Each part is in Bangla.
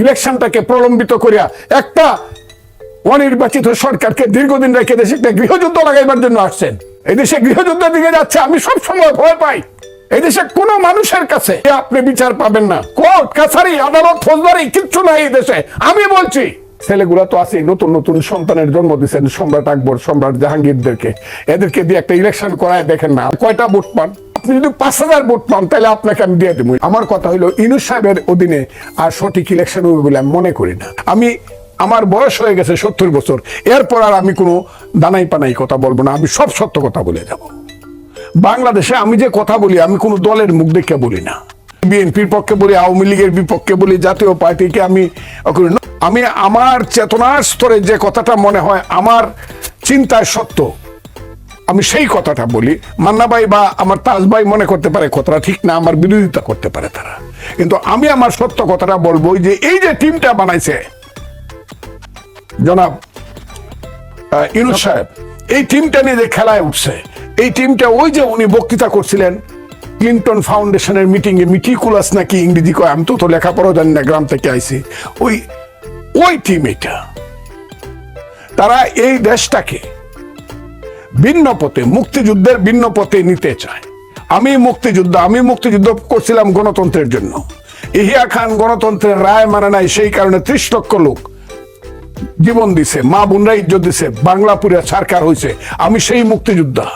ইলেকশনটাকে প্রলম্বিত করিয়া একটা অনির্বাচিত সরকারকে দীর্ঘদিন রেখে দেশে একটা গৃহযুদ্ধ লাগাইবার জন্য আসছেন। এই দেশে গৃহযুদ্ধের দিকে যাচ্ছে, আমি সব সময় ভয় পাই। এই দেশে কোন মানুষের কাছে আপনি বিচার পাবেন না। কোর্ট, কাছারি, আদালত, ফৌজদারি, কিচ্ছু নাই এই দেশে। আমি বলছি, ছেলেগুলা তো আছে নতুন নতুন সন্তানের জন্ম দিচ্ছেন সম্রাট আকবর, সম্রাট জাহাঙ্গীরদেরকে। এদেরকে দিয়ে একটা ইলেকশন করায় দেখেন না। কয়টা ভোট পান? আপনি যদি পাঁচ হাজার ভোট পান, তাহলে আপনাকে আমি দিয়ে দেবো। আমার কথা হলো ইনুস সাহেবের অধীনে আর সঠিক ইলেকশন হবে বলে আমি মনে করি না। আমি, আমার বয়স হয়ে গেছে সত্তর বছর। এরপর আর আমি কোনো দানাই পানাই কথা বলব না, আমি সব সত্য কথা বলে যাব। বাংলাদেশে আমি যে কথা বলি, আমি কোনো দলের মুখ দেখে বলি না। বিএনপির পক্ষে বলি, আওয়ামী লীগের বিপক্ষে বলি, জাতীয় পার্টিকে আমি আমি আমার চেতনার স্তরে যে কথাটা মনে হয়, আমার চিন্তায় সত্য। আমি সেই কথাটা বলি। মান্না ভাই বা আমার তাজবাই মনে করতে পারে কথাটা ঠিক না আমার বিরোধিতা করতে পারে তারা। কিন্তু আমি আমার সত্য কথাটা বলব যে এই যে টিমটা বানাইছে জনাব ইউনুস সাহেব এই টিমটা নিয়ে যে খেলায় উঠছে এই টিমটা ওই যে উনি বক্তৃতা করছিলেন ক্লিন্টন ফাউন্ডেশনের মিটিং এ মিটিকুলাস নাকি ইংরেজি কয় আমি তো তো লেখাপড়াও জানি না গ্রাম থেকে আইছি। ওই ওই টিম এটা। তারা এই দেশটাকে ভিন্ন পথে মুক্তিযুদ্ধের ভিন্ন পথে নিতে চায়। আমি মুক্তিযুদ্ধ আমি মুক্তিযুদ্ধ করছিলাম গণতন্ত্রের জন্য। ইহিয়া খান গণতন্ত্রের রায় মানে নাই, সেই কারণে ত্রিশ লক্ষ লোক জীবন দিছে, মা বোনরা ইজ্জত দিছে বাংলাপুরে সরকার হয়েছে আমি সেই মুক্তিযোদ্ধা।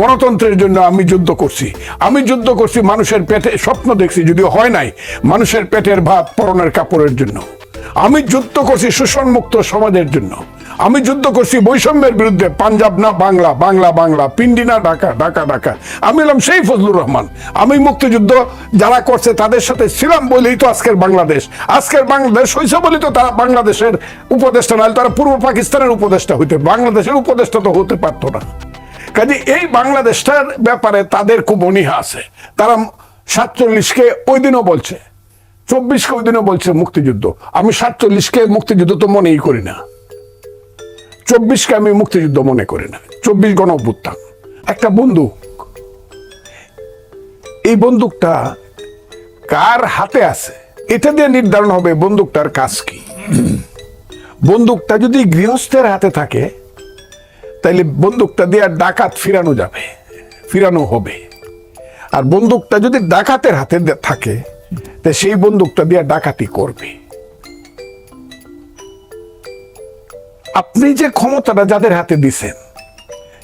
গণতন্ত্রের জন্য আমি যুদ্ধ করছি। আমি যুদ্ধ করছি মানুষের পেটে স্বপ্ন দেখছি, যদিও হয় নাই, মানুষের পেটের ভাত পরনের কাপড়ের জন্য। আমি যুদ্ধ করছি শোষণ মুক্ত সমাজের জন্য। আমি যুদ্ধ করছি বৈষম্যের বিরুদ্ধে, পাঞ্জাব না বাংলা বাংলা বাংলা, পিন্ডি না ঢাকা ঢাকা ঢাকা। আমি হলাম সেই ফজলুর রহমান। আমি মুক্তিযুদ্ধ যারা করছে তাদের সাথে ছিলাম বলেই তো আজকের বাংলাদেশ। আজকের বাংলাদেশ হয়েছে বলেই তো তারা বাংলাদেশের উপদেষ্টা, নাহলে তারা পূর্ব পাকিস্তানের উপদেষ্টা হইতে, বাংলাদেশের উপদেষ্টা তো হতে পারতো না। কাজে এই বাংলাদেশটার ব্যাপারে তাদের খুব অনীহা আছে। তারা সাতচল্লিশকে ওই দিনও বলছে, চব্বিশকে ওই দিনও বলছে মুক্তিযুদ্ধ। আমি সাতচল্লিশকে মুক্তিযুদ্ধ তো মনেই করি না। চব্বিশকে আমি মুক্তিযুদ্ধ মনে করি না। চব্বিশ গণ অভ্যুত্থান। একটা বন্দুক। এই বন্দুকটা কার হাতে আছে? এটা দিয়ে নির্ধারণ হবে বন্দুকটার কাজ কি। বন্দুকটা যদি গৃহস্থের হাতে থাকে তাহলে বন্দুকটা দিয়ে ডাকাত ফিরানো যাবে, ফিরানো হবে। আর বন্দুকটা যদি ডাকাতের হাতে থাকে তা সেই বন্দুকটা দিয়ে ডাকাতি করবে। আপনি যে ক্ষমতাটা যাদের হাতে দিছেন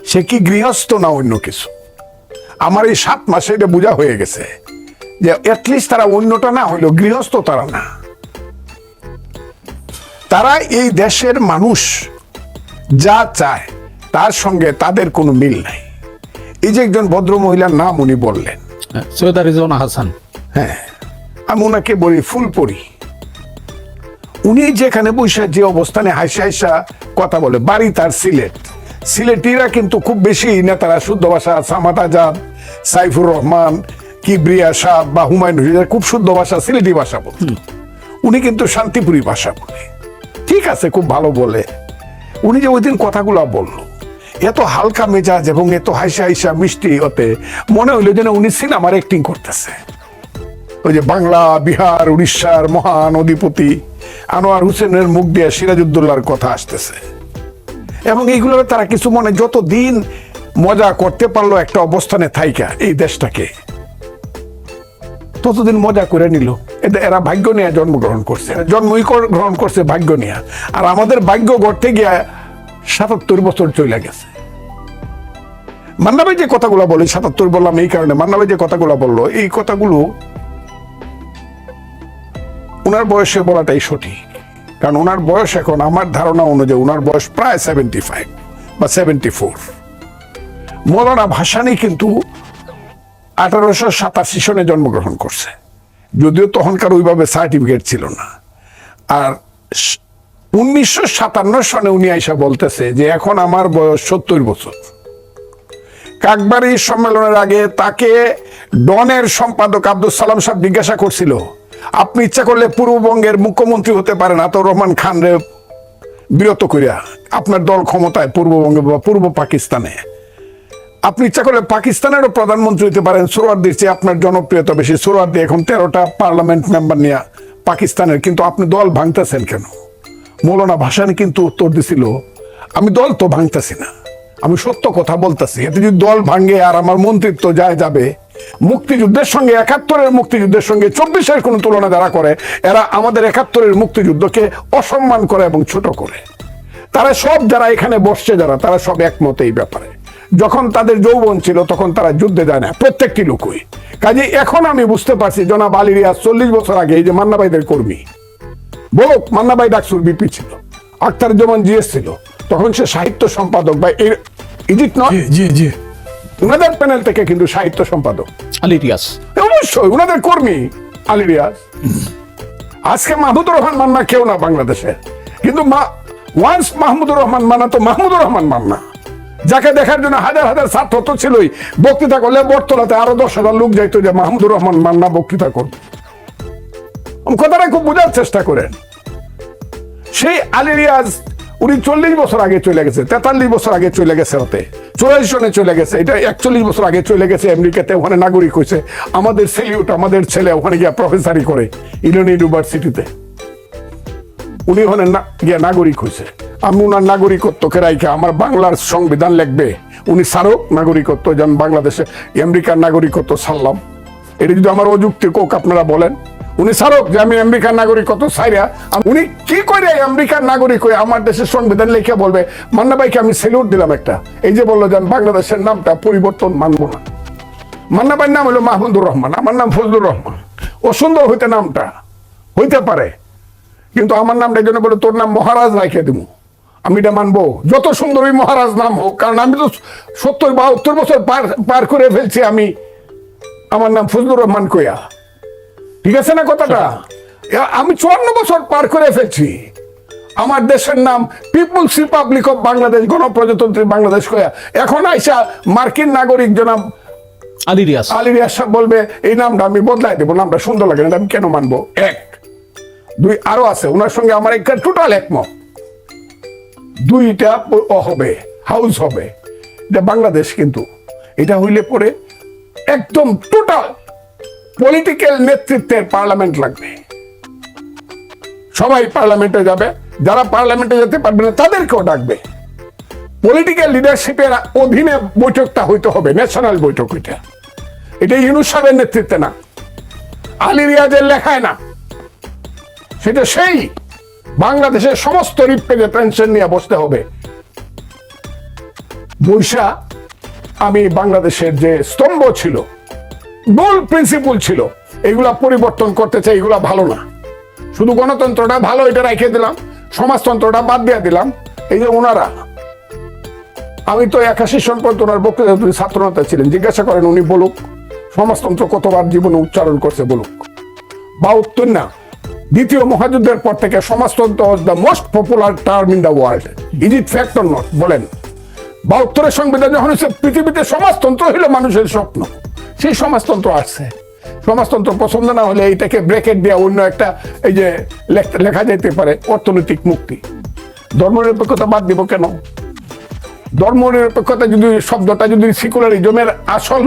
সে কি গৃহস্থ না অন্য কিছু? আমার এই সাত মাসে এটা বোঝা হয়ে গেছে যে অ্যাটলিস্ট তারা অন্যটা না হইল গৃহস্থ তারা না। তারা এই দেশের মানুষ যা চায় তার সঙ্গে তাদের কোনো মিল নাই। এই যে একজন ভদ্র মহিলার নাম উনি বললেন। সৈয়দা হাসান। হ্যাঁ আমি ওনাকে বলি ফুলপরি। উনি যেখানে বসে যে অবস্থানে হাসা হাসা কথা বলে বাড়ি তার সিলেট। সিলেটিরা কিন্তু খুব বেশি নেতারা শুদ্ধ ভাষা সামাদ আজাদ সাইফুর রহমান কিবরিয়া শাহ বা হুমায়ুন খুব শুদ্ধ ভাষা সিলেটি ভাষা বলে। উনি কিন্তু শান্তিপুরি ভাষা বলে। ঠিক আছে খুব ভালো বলে। উনি যে ওই দিন কথাগুলো বলল এত হালকা মেজাজ এবং এত হাসা হাসা মিষ্টি হতে মনে হইল যেন উনি সিনেমার অ্যাক্টিং করতেছে। ওই যে বাংলা বিহার উড়িষ্যার মহান অধিপতি। আনোয়ার হোসেনের মুখ দিয়ে সিরাজউদ্দৌলার কথা আসতেছে। এবং এইগুলো তারা কিছু মনে যত দিন মজা করতে পারল একটা অবস্থানে থাইকা এই দেশটাকে, ততদিন মজা করে নিল। এটা এরা ভাগ্য নিয়ে জন্মগ্রহণ করছে। জন্মই গ্রহণ করছে ভাগ্য নিয়ে। আর আমাদের ভাগ্য গড়তে গিয়া সাতাত্তর বছর চলে গেছে। মান্নাবাই যে কথাগুলো বলে, সাতাত্তর বললাম এই কারণে মান্নাবাই যে কথাগুলো বলল, এই কথাগুলো ওনার বয়সে বলাটাই সঠিক। কারণ ওনার বয়স এখন আমার ধারণা অনুযায়ী ওনার বয়স প্রায় সেভেন্টি ফাইভ বা সেভেন্টি ফোর মৌলানা ভাসানি কিন্তু আঠারোশো সাতাশি সনে জন্মগ্রহণ করছে। যদিও তখনকার ওইভাবে সার্টিফিকেট ছিল না। আর উনিশশো সাতান্ন সনে উনি আইসা বলতেছে যে এখন আমার বয়স সত্তর বছর। কাকবাড়ি সম্মেলনের আগে তাকে ডনের সম্পাদক আব্দুল সালাম সাহেব জিজ্ঞাসা করছিল আপনি ইচ্ছা করলে পূর্ববঙ্গের মুখ্যমন্ত্রী হতে পারেন আতর রহমান খান রে বিরত করিয়া আপনার দল ক্ষমতায় পূর্ববঙ্গে বা পূর্ব পাকিস্তানে। আপনি ইচ্ছা করলে পাকিস্তানেরও প্রধানমন্ত্রী হতে পারেন সোরওয়ার্দির চেয়ে আপনার জনপ্রিয়তা বেশি। সোরওয়ার্দি এখন তেরোটা পার্লামেন্ট মেম্বার নিয়ে পাকিস্তানের, কিন্তু আপনি দল ভাঙতেছেন কেন? মৌলানা ভাসানি কিন্তু উত্তর দিছিল, আমি দল তো ভাঙতেছি না, আমি সত্য কথা বলতেছি। এতে যদি দল ভাঙে আর আমার মন্ত্রিত্ব যায় যাবে মুক্তিযুদ্ধের সঙ্গে একাত্তরের মুক্তিযুদ্ধের সঙ্গে চব্বিশের কোনো তুলনা যারা করে, এরা আমাদের একাত্তরের মুক্তিযুদ্ধকে অসম্মান করে এবং ছোট করে। তারা সব যারা এখানে বসছে যারা, তারা সব একমত এই ব্যাপারে। যখন তাদের যৌবন ছিল, তখন তারা যুদ্ধে যায় না, প্রত্যেকটি লোকই। কাজে এখন আমি বুঝতে পারছি, জনাব আলিরিয়া চল্লিশ বছর আগে এই যে মান্নাবাইদের কর্মী, বলুক মান্নাবাই ডাকসুর বিপি ছিল, আক্তার যেমন জিএস ছিল, তখন সে সাহিত্য সম্পাদক বা এর ইজিট নয়? জি জি। উনাদের প্যানেল থেকে কিন্তু সাহিত্য সম্পাদক। আলিরিয়াস অবশ্যই উনাদের কর্মী আলিরিয়াজ আজকে মাহমুদুর রহমান মান্না কেউ না বাংলাদেশে। কিন্তু ওয়ান্স মাহমুদুর রহমান মান্না তো মাহমুদুর রহমান মান্না। যাকে দেখার জন্য হাজার হাজার ছাত্র তো ছিলই। বক্তৃতা করলে বটতলাতে আরও দশ হাজার লোক যাইতো যে মাহমুদুর রহমান মান্না বক্তৃতা করবে। কথাটা খুব বোঝার চেষ্টা করেন। সেই আলিরিয়াজ উনি চল্লিশ বছর আগে চলে গেছে তেতাল্লিশ বছর আগে চলে গেছে ওতে। চল্লিশ সনে চলে গেছে। এটা একচল্লিশ বছর আগে চলে গেছে আমেরিকাতে, ওখানে নাগরিক হয়েছে। আমাদের সেলিউট আমাদের ছেলে ওখানে গিয়া প্রফেসারি করে ইলন ইউনিভার্সিটিতে। উনি ওখানে গিয়া নাগরিক হয়েছে। আমি ওনার নাগরিকত্বকে রাইখে আমার বাংলার সংবিধান লিখবে। উনি সারক নাগরিকত্ব যেমন বাংলাদেশে আমেরিকার নাগরিকত্ব ছাড়লাম। এটা যদি আমার অযুক্তি কোক আপনারা বলেন। উনি সারক যে আমি আমেরিকার নাগরিকত্ব সাইরা। আম- উনি কি করে আমেরিকার নাগরিক হয়ে আমার দেশের সংবিধান লিখে বলবে, মান্না ভাইকে আমি সেলিউট দিলাম একটা। এই যে বলল যে বাংলাদেশের নামটা পরিবর্তন মানব না। মান্না ভাইয়ের নাম হলো মাহমুদুর রহমান, আমার নাম ফজলুর রহমান। ও সুন্দর হইতে নামটা, হইতে পারে। কিন্তু আমার নামটা এই জন্য বলে, তোর নাম মহারাজ রাখিয়ে দিব আমি এটা মানবো। যত সুন্দর মহারাজ নাম হোক, কারণ আমি তো সত্তর, বাহাত্তর বছর পার পার করে ফেলছি আমি। আমার নাম ফজলুর রহমান কইয়া। ঠিক আছে না কথাটা? আমি চুয়ান্ন বছর পার করে ফেলছি। আমার দেশের নাম পিপুলস রিপাবলিক অফ বাংলাদেশ গণপ্রজাতন্ত্রী বাংলাদেশ কয়া এখন আইসা মার্কিন নাগরিক জনাব আলিরিয়াস আলী রিয়াজ সাহেব বলবে এই নামটা আমি বদলাই দেবো নামটা সুন্দর লাগে না আমি কেন মানবো? এক। দুই আরও আছে ওনার সঙ্গে আমার একটা টোটাল একমত। দুইটা হবে হাউস হবে। এটা বাংলাদেশ কিন্তু। এটা হইলে পরে একদম টোটাল পলিটিক্যাল নেতৃত্বের পার্লামেন্ট লাগবে। সবাই পার্লামেন্টে যাবে, যারা পার্লামেন্টে যেতে পারবে না, তাদেরকেও ডাকবে। পলিটিক্যাল লিডারশিপের অধীনে বৈঠকটা হইতে হবে ন্যাশনাল বৈঠক ওইটা এটা ইউনুস সাহেবের নেতৃত্বে না। আলী রিয়াজের লেখায় না। সেটা সেই বাংলাদেশের সমস্ত রিপ্রেজেন্টেশন নিয়ে বসতে হবে। বৈশা, আমি বাংলাদেশের যে স্তম্ভ ছিল মূল প্রিন্সিপল ছিল, এগুলা পরিবর্তন করতে চাই, এগুলা ভালো না। শুধু গণতন্ত্রটা ভালো, এটা রেখে দিলাম, সমাজতন্ত্রটা বাদ দিয়ে দিলাম। এই যে ওনারা, আমি তো একাশি সন ওনার বক্তৃতা ছাত্রনেতা ছিলেন, জিজ্ঞাসা করেন, উনি বলুক, সমাজতন্ত্র কতবার জীবনে উচ্চারণ করছে বলুক? বা উত্তর, না। দ্বিতীয় মহাযুদ্ধের পর থেকে সমাজতন্ত্র was the most popular term in the world is it fact or not বলেন। বাহাত্তরের সংবিধান যখন হচ্ছে পৃথিবীতে সমাজতন্ত্র হইল মানুষের স্বপ্ন। সেই সমাজতন্ত্র আসছে সমাজতন্ত্র পছন্দ না হলে এইটাকে ব্রেকেট দেওয়া অন্য একটা, এই যে লেখা যেতে পারে, অর্থনৈতিক মুক্তি। ধর্মনিরপেক্ষতা বাদ দিব কেন? ধর্মনিরপেক্ষতা যদি শব্দটা যদি সিকুলারিজমের আসল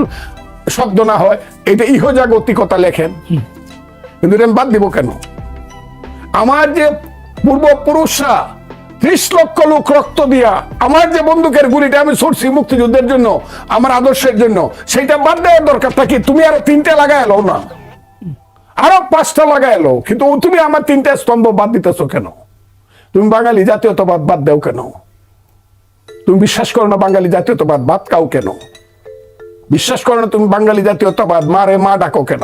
শব্দ না হয়, এটা ইহজাগতিকতা লেখেন। কিন্তু এটা বাদ দিব কেন? আমার যে পূর্বপুরুষরা ত্রিশ লক্ষ লোক রক্ত দিয়া আমার যে বন্দুকের গুলিটা আমি ছুটছি মুক্তিযুদ্ধের জন্য, আমার আদর্শের জন্য, সেইটা বাদ দেওয়ার দরকার কি? তুমি আরও তিনটে লাগাই এলো না? আরও পাঁচটা লাগাই এলো কিন্তু তুমি আমার তিনটা স্তম্ভ বাদ দিতেছো কেন? তুমি বাঙালি জাতীয়তাবাদ বাদ দাও কেন? তুমি বিশ্বাস করো না বাঙালি জাতীয়তাবাদ বাদ কাও কেন? বিশ্বাস করো না তুমি বাঙালি জাতীয়তাবাদ মারে মা ডাকো কেন?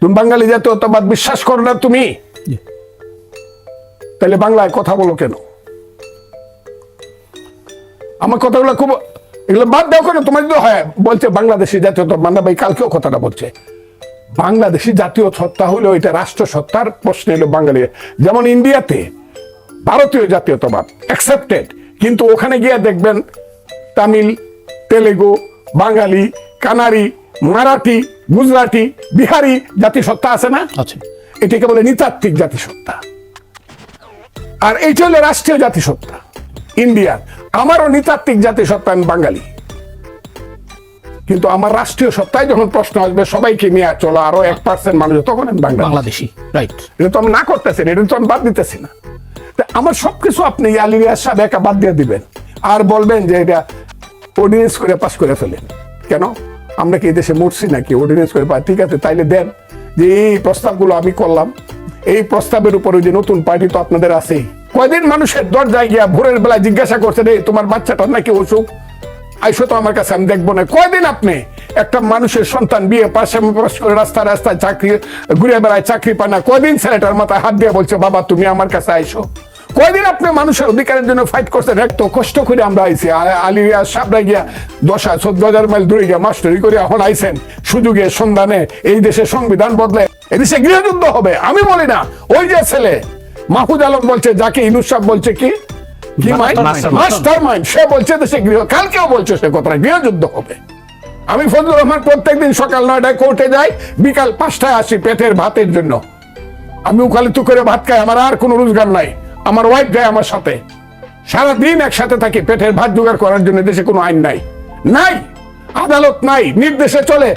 তুমি বাঙালি জাতীয়তাবাদ বিশ্বাস করো না তুমি? তাহলে বাংলায় কথা বলো কেন? আমার কথাগুলো খুব এগুলো বাদ দাও কেন? তোমার যদি হয় বলছে বাংলাদেশি জাতীয়তা মান্না ভাই কালকেও কথাটা বলছে। বাংলাদেশি জাতীয় সত্তা হলো এটা রাষ্ট্র সত্তার প্রশ্ন হলো বাঙালি। যেমন ইন্ডিয়াতে ভারতীয় জাতীয়তাবাদ অ্যাকসেপ্টেড কিন্তু ওখানে গিয়ে দেখবেন তামিল তেলেগু বাঙালি কানারি মারাঠি গুজরাটি বিহারি জাতিসত্তা আছে না? আছে। এটাকে বলে নৃতাত্ত্বিক জাতিসত্তা। আর এইটা হলো রাষ্ট্রীয় জাতিসত্তা ইন্ডিয়ার। আমারও নৃতাত্ত্বিক জাতিসত্তা আমি বাঙালি। কিন্তু আমার রাষ্ট্রীয় সত্তায় যখন প্রশ্ন আসবে সবাইকে নিয়ে চলো আরও এক পার্সেন্ট মানুষ তখন আমি বাংলাদেশি। রাইট এটা তো আমি না করতেছি এটা তো আমি বাদ দিতেছি না। আমার সবকিছু আপনি আলিরিয়ার সাহেব একা বাদ দিয়ে দিবেন। আর বলবেন যে এটা অর্ডিনেন্স করে পাস করে ফেলেন। কেন? আমরা কি এই দেশে মরছি নাকি? অর্ডিনেন্স করে ঠিক আছে তাইলে দেন। যে এই প্রস্তাবগুলো আমি করলাম এই প্রস্তাবের উপরে যে নতুন পার্টি তো আপনাদের আছেই কয়দিন মানুষের দরজায় গিয়া ভোরের বেলায় জিজ্ঞাসা করছে রে তোমার বাচ্চাটার নাকি অসুখ? আইসো তো আমার কাছে, আমি দেখব না। কয়দিন আপনি একটা মানুষের সন্তান বিয়ে পাশে রাস্তা রাস্তায় চাকরি, ঘুরে বেড়ায় চাকরি পায় না, কয়দিন ছেলেটার মাথায় হাত দিয়ে বলছে, বাবা, তুমি আমার কাছে আইসো। কয়দিন আপনি মানুষের অধিকারের জন্য ফাইট করছেন? এক তো কষ্ট করে আমরা আইছি। আ- আলিয়া সাবরা গিয়া দশ চোদ্দ হাজার মাইল দূরে গিয়া মাস্টারি করে এখন আইছেন। সুযোগে সন্ধানে এই দেশের সংবিধান বদলে এদেশে গৃহযুদ্ধ হবে আমি বলি না। ওই যে ছেলে মাহফুজ আলম বলছে যাকে ইনুস সাহেব বলছে কি. Master mind? সে বলছে দেশে গৃহ কালকেও বলছে সে কথা গৃহযুদ্ধ হবে। আমি ফজলুর রহমান প্রত্যেকদিন সকাল নয়টায় কোর্টে যাই বিকাল পাঁচটায় আসি পেটের ভাতের জন্য। আমি উকালিতু করে ভাত খাই আমার আর কোনো রোজগার নাই। আমার ওয়াইফ যায় আমার সাথে। সারাদিন একসাথে থাকি পেটের ভাত জোগাড় করার জন্য দেশে কোনো আইন নাই। নাই! আদালত নাই, নির্দেশে চলে।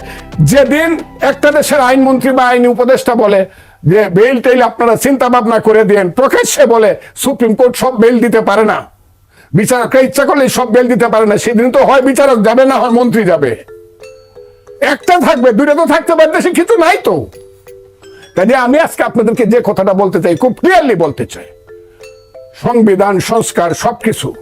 যেদিন একটা দেশের আইনমন্ত্রী বা আইনি উপদেষ্টা বলে যে বেল টেল আপনারা চিন্তা ভাবনা করে দিন প্রকাশ্যে বলে, সুপ্রিম কোর্ট সব বেল দিতে পারে না। বিচারকরা ইচ্ছা করলে সব বেল দিতে পারে না। সেদিন তো হয় বিচারক যাবে না হয় মন্ত্রী যাবে। একটা থাকবে, দুইটা তো থাকতে পারে, দেশে কিছু নাই তো। কাজে আমি আজকে আপনাদেরকে যে কথাটা বলতে চাই, খুব ক্লিয়ারলি বলতে চাই। সংবিধান, সংস্কার সবকিছু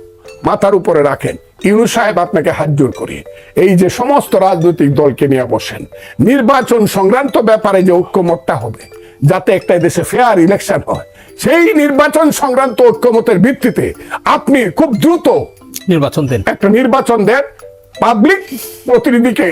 মাথার উপরে রাখেন। ইউনু সাহেব আপনাকে হাত জোর করি। এই যে সমস্ত রাজনৈতিক দলকে নিয়ে বসেন নির্বাচন সংক্রান্ত ব্যাপারে যে ঐক্যমতটা হবে যাতে একটা দেশে ফেয়ার ইলেকশন হয় সেই নির্বাচন সংক্রান্ত ঐক্যমতের ভিত্তিতে আপনি খুব দ্রুত নির্বাচন দেন। একটা নির্বাচন দেন। পাবলিক প্রতিনিধিকে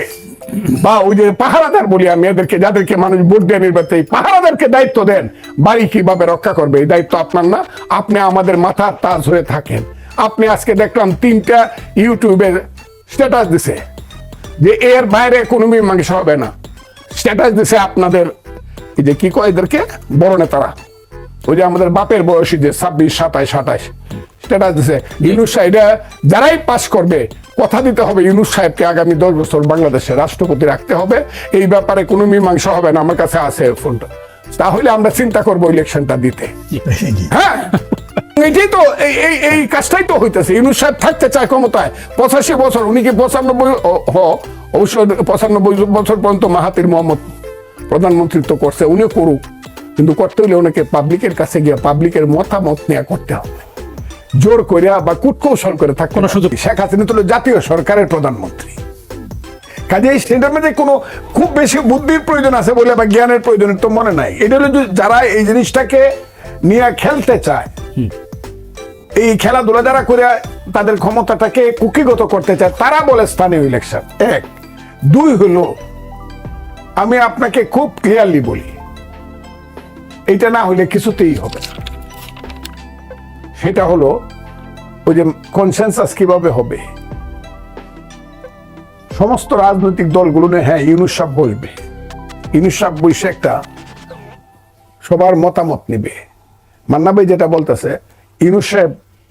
বা ওই যে পাহারাদার বলি আমি এদেরকে যাদেরকে মানুষ ভোট দিয়ে নির্বাচন পাহারাদারকে দায়িত্ব দেন। বাড়ি কীভাবে রক্ষা করবে এই দায়িত্ব আপনার না। আপনি আমাদের মাথার তাজ হয়ে থাকেন। আপনি আজকে দেখলাম তিনটা ইউটিউবে স্ট্যাটাস দিছে। যে এর বাইরে কোনো মীমাংসা হবে না। স্ট্যাটাস দিছে আপনাদের এই যে কি কয় এদেরকে? বড় নেতারা। ওই যে আমাদের বাপের বয়সী যে ছাব্বিশ সাতাইশ সাতাইশ স্ট্যাটাস দিছে। ইউনুস সাহেবরা যারাই পাশ করবে কথা দিতে হবে ইউনুস সাহেবকে আগামী দশ বছর বাংলাদেশে রাষ্ট্রপতি রাখতে হবে। এই ব্যাপারে কোনো মীমাংসা হবে না আমার কাছে আছে ফোনটা। তাহলে আমরা চিন্তা করব ইলেকশনটা দিতে। হ্যাঁ? এটাই তো এই এই কাজটাই তো হইতেছে। ইউনুস সাহেব থাকতে চায় ক্ষমতায়। পঁচাশি বছর উনি কি পঁচানব্বই হ অবশ্য পঁচানব্বই বছর পর্যন্ত মাহাতির মোহাম্মদ প্রধানমন্ত্রিত্ব করছে উনি করুক। কিন্তু করতে হলে ওনাকে পাবলিকের কাছে গিয়ে পাবলিকের মতামত নেওয়া করতে হবে। জোর করিয়া বা কুটকৌশল করে থাকতে কোনো সুযোগ- শেখ হাসিনা তো জাতীয় সরকারের প্রধানমন্ত্রী। কাজেই সেটার মধ্যে কোনো খুব বেশি বুদ্ধির প্রয়োজন আছে বলে বা জ্ঞানের প্রয়োজন তো মনে নাই। এটা হলো যারা এই জিনিসটাকে নিয়ে খেলতে চায় এই খেলাধুলা যারা করে, তাদের ক্ষমতাটাকে কুকিগত করতে চায়, তারা বলে স্থানীয় ইলেকশন এক। দুই হলো, আমি আপনাকে খুব ক্লিয়ারলি বলি, এটা না হলে কিছুতেই হবে না। সেটা হলো, ওই যে কনসেনসাস কীভাবে হবে? সমস্ত রাজনৈতিক দলগুলো হ্যাঁ ইউনুস সাহেব বলবে। বসে একটা সবার মতামত নিবে। মান্না ভাই যেটা বলতেছে ইউনুস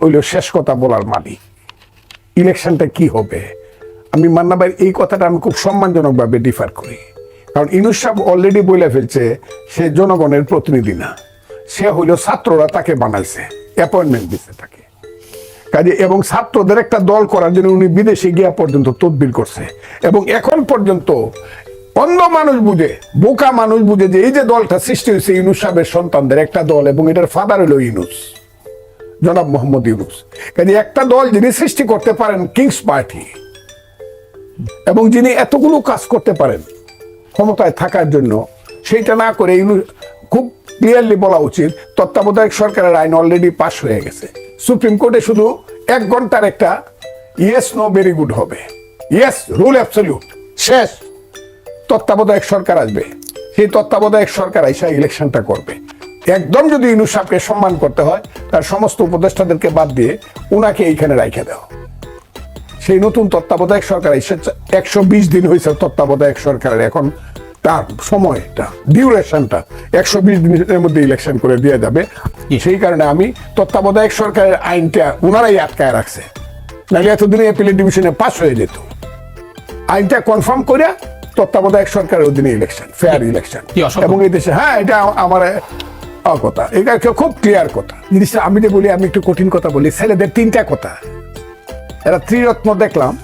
হইল শেষ কথা বলার মালিক। ইলেকশনটা কি হবে? আমি মান্না ভাইয়ের এই কথাটা আমি খুব সম্মানজনকভাবে ডিফার করি। কারণ ইনুস অলরেডি বলে ফেলছে, সে জনগণের প্রতিনিধি না। সে হইল ছাত্ররা তাকে বানাইছে অ্যাপয়েন্টমেন্ট দিচ্ছে তাকে। কাজে এবং ছাত্রদের একটা দল করার জন্য উনি বিদেশে গিয়া পর্যন্ত তদবির করছে। এবং এখন পর্যন্ত অন্য মানুষ বুঝে, বোকা মানুষ বুঝে যে এই যে দলটা সৃষ্টি হয়েছে সাহেবের সন্তানদের একটা দল এবং এটার ফাদার হলো ইউনুস জনাব মোহাম্মদ ইউনুস। কাজে একটা দল যিনি সৃষ্টি করতে পারেন কিংস পার্টি, এবং যিনি এতগুলো কাজ করতে পারেন ক্ষমতায় থাকার জন্য, সেইটা না করে খুব ক্লিয়ারলি বলা উচিত, তত্ত্বাবধায়ক সরকারের আইন অলরেডি পাস হয়ে গেছে। সুপ্রিম কোর্টে শুধু এক ঘণ্টার একটা ইয়েস নো ভেরি গুড হবে। ইয়েস রুল অ্যাবসলিউট শেষ। তত্ত্বাবধায়ক সরকার আসবে। সেই তত্ত্বাবধায়ক সরকার এসে ইলেকশনটা করবে। একদম যদি ইনু সাহেবকে সম্মান করতে হয় তার সমস্ত উপদেষ্টাদেরকে বাদ দিয়ে উনাকে এইখানে রাইখে দেওয়া সেই নতুন তত্ত্বাবধায়ক সরকার একশো বিশ দিন হয়েছে তত্ত্বাবধায়ক সরকারের। এখন তার সময়টা ডিউরেশনটা একশো বিশ দিনের মধ্যে ইলেকশন করে দিয়ে যাবে। সেই কারণে আমি তত্ত্বাবধায়ক সরকারের আইনটা ওনারাই আটকায় রাখছে। নাহলে এতদিনে এপিলেট ডিভিশনে পাস হয়ে যেত। আইনটা কনফার্ম করে তত্ত্বাবধায়ক সরকারের অধীনে ইলেকশন ফেয়ার ইলেকশন এবং এই দেশে হ্যাঁ এটা আমার কথা। এটা খুব ক্লিয়ার কথা। জিনিসটা আমি যে বলি আমি একটু কঠিন কথা বলি। ছেলেদের তিনটা কথা। এরা ত্রিরত্ন দেখলাম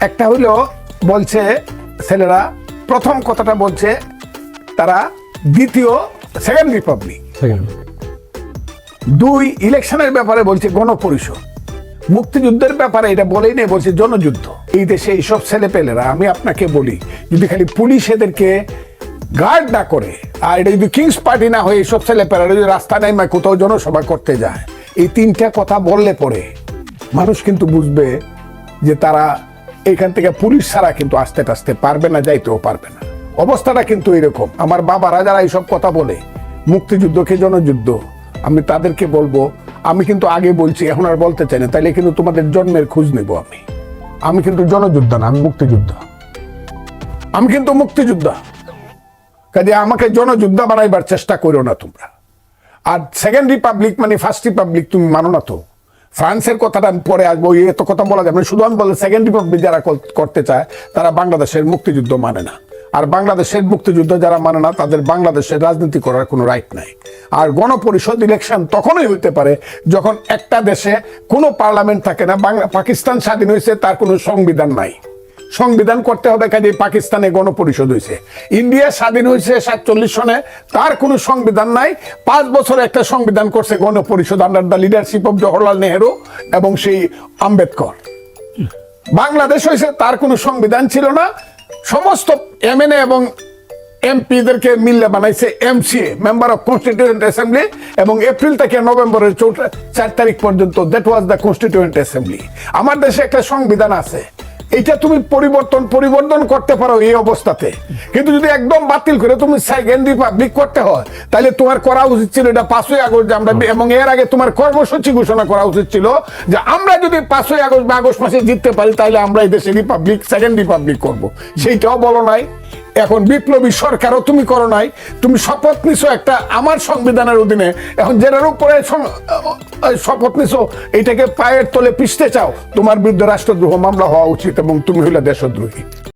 একটা হলো বলছে ছেলেরা প্রথম কথাটা বলছে তারা দ্বিতীয় সেকেন্ড রিপাবলিক দুই ইলেকশনের ব্যাপারে বলছে গণপরিষদ। মুক্তিযুদ্ধের ব্যাপারে এটা বলেই নেই বলছে জনযুদ্ধ। এই দেশে এইসব ছেলে পেলেরা আমি আপনাকে বলি যদি খালি পুলিশ এদেরকে গার্ড না করে আর এটা যদি কিংস পার্টি না হয়ে এইসব ছেলে পেলেরা যদি রাস্তা নেমে কোথাও জনসভা করতে যায়। এই তিনটা কথা বললে পরে মানুষ কিন্তু বুঝবে যে তারা এখান থেকে পুলিশ ছাড়া কিন্তু আসতে টাসতে পারবে না, যাইতেও পারবে না। অবস্থাটা কিন্তু এরকম আমার বাবারা যারা এইসব কথা বলে মুক্তিযুদ্ধকে জনযুদ্ধ? আমি তাদেরকে বলব, আমি কিন্তু আগে বলছি, এখন আর বলতে চাই না। তাইলে কিন্তু তোমাদের জন্মের খোঁজ নেব আমি। আমি কিন্তু জনযোদ্ধা না, আমি মুক্তিযোদ্ধা। আমি কিন্তু মুক্তিযোদ্ধা। কাজে আমাকে জনযোদ্ধা বানাইবার চেষ্টা করো না তোমরা। আর সেকেন্ড রিপাবলিক মানে ফার্স্ট রিপাবলিক তুমি মানো না তো? ফ্রান্সের কথাটা আমি পরে আসব এত কথা বলা যাবে শুধু আমি বলতে সেকেন্ড রিপাবলিক যারা করতে চায়, তারা বাংলাদেশের মুক্তিযুদ্ধ মানে না। আর বাংলাদেশের মুক্তিযুদ্ধ যারা মানে না, তাদের বাংলাদেশের রাজনীতি করার কোনো রাইট নাই। আর গণপরিষদ ইলেকশন তখনই হইতে পারে যখন একটা দেশে কোনো পার্লামেন্ট থাকে না, বাংলা, পাকিস্তান স্বাধীন হয়েছে, তার কোনো সংবিধান নাই। সংবিধান করতে হবে কাজে পাকিস্তানে গণপরিষদ হয়েছে। ইন্ডিয়া স্বাধীন হয়েছে সাতচল্লিশ সনে, তার কোনো সংবিধান নাই। পাঁচ বছর একটা সংবিধান করছে গণপরিষদ under the leadership of Jawaharlal Nehru এবং সেই আম্বেদকর। বাংলাদেশ হয়েছে, তার কোনো সংবিধান ছিল না। সমস্ত এমএনএ এবং এমপিদেরকে মিললে বানাইছে MCA member of constituent assembly এবং এপ্রিল থেকে নভেম্বরের চৌঠা চার তারিখ পর্যন্ত that was the constituent assembly আমার দেশে একটা সংবিধান আছে। এটা তুমি পরিবর্তন পরিবর্তন করতে পারো এই অবস্থাতে। কিন্তু যদি একদম বাতিল করে তুমি সেকেন্ড রিপাবলিক করতে হয় তাহলে তোমার করা উচিত ছিল এটা পাঁচই আগস্ট যে আমরা এবং এর আগে তোমার কর্মসূচি ঘোষণা করা উচিত ছিল যে আমরা যদি পাঁচই আগস্ট বা আগস্ট মাসে জিততে পারি তাহলে আমরা এই দেশে রিপাবলিক সেকেন্ড রিপাবলিক করব। সেইটাও বলো নাই। এখন বিপ্লবী সরকারও তুমি করো নাই। তুমি শপথ নিছো একটা আমার সংবিধানের অধীনে। এখন জেরার উপরে শপথ নিছো, এটাকে পায়ের তলে পিষতে চাও। তোমার বিরুদ্ধে রাষ্ট্রদ্রোহ মামলা হওয়া উচিত এবং তুমি হইলে দেশদ্রোহী।